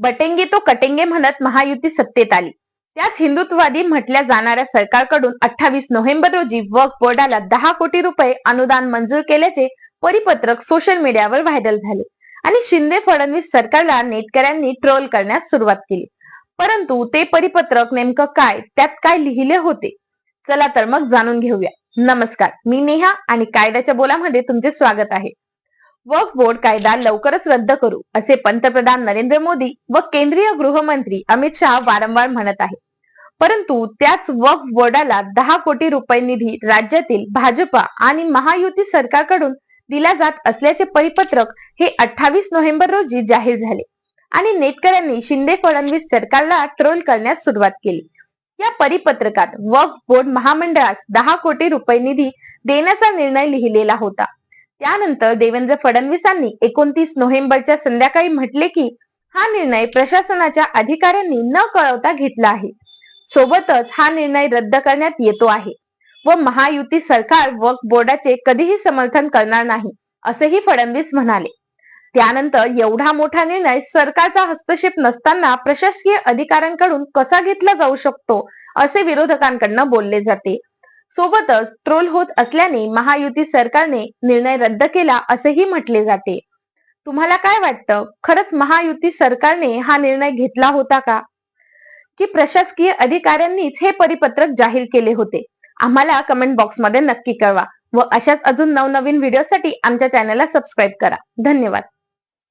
बटेंगे तो कटेंगे म्हणत महायुती सत्तेत आली. त्याच हिंदुत्ववादी म्हटल्या जाणाऱ्या सरकारकडून अठ्ठावीस नोव्हेंबर रोजी वक्फ बोर्डाला दहा कोटी रुपये अनुदान मंजूर केल्याचे परिपत्रक सोशल मीडियावर व्हायरल झाले. आणि शिंदे फडणवीस सरकारला नेटकऱ्यांनी ट्रोल करण्यास सुरुवात केली. परंतु ते परिपत्रक नेमकं काय? त्यात काय लिहिले होते? चला तर मग जाणून घेऊया. नमस्कार. मी नेहा आणि कायद्याच्या बोलामध्ये तुमचे स्वागत आहे. वर्क बोर्ड कायदा लवकरच रद्द करू असे पंतप्रधान नरेंद्र मोदी व केंद्रीय गृहमंत्री अमित शहा वारंवार म्हणत आहे परंतु त्याच वक्फ बोर्डाला दहा कोटी रुपये निधी राज्यातील भाजपा आणि महायुती सरकारकडून दिला जात असल्याचे परिपत्रक हे अठ्ठावीस नोव्हेंबर रोजी जाहीर झाले आणि नेटकऱ्यांनी शिंदे फडणवीस सरकारला ट्रोल करण्यास सुरुवात केली. या परिपत्रकात वक्फ बोर्ड महामंडळास दहा कोटी रुपये निधी देण्याचा निर्णय लिहिलेला होता. त्यानंतर देवेंद्र फडणवीसांनी एकोणतीस नोव्हेंबरच्या संध्याकाळी म्हटले की हा निर्णय प्रशासनाच्या अधिकाऱ्यांनी न कळवता घेतला आहे. सोबतच हा निर्णय रद्द करण्यात येतो आहे व महायुती सरकार वक्फ बोर्डाचे कधीही समर्थन करणार नाही असेही फडणवीस म्हणाले. त्यानंतर एवढा मोठा निर्णय सरकारचा हस्तक्षेप नसताना प्रशासकीय अधिकाऱ्यांकडून कसा घेतला जाऊ शकतो असे विरोधकांकडनं बोलले जाते. सोबतच ट्रोल होत असल्याने महायुती सरकारने निर्णय रद्द केला असेही म्हटले जाते. तुम्हाला काय वाटतं? खरंच महायुती सरकारने हा निर्णय घेतला होता का? की प्रशासकीय अधिकाऱ्यांनीच हे परिपत्रक जाहीर केले होते? आम्हाला कमेंट बॉक्समध्ये नक्की कळवा. व अशाच अजून नवनवीन व्हिडिओसाठी आमच्या चॅनलला सबस्क्राईब करा. धन्यवाद.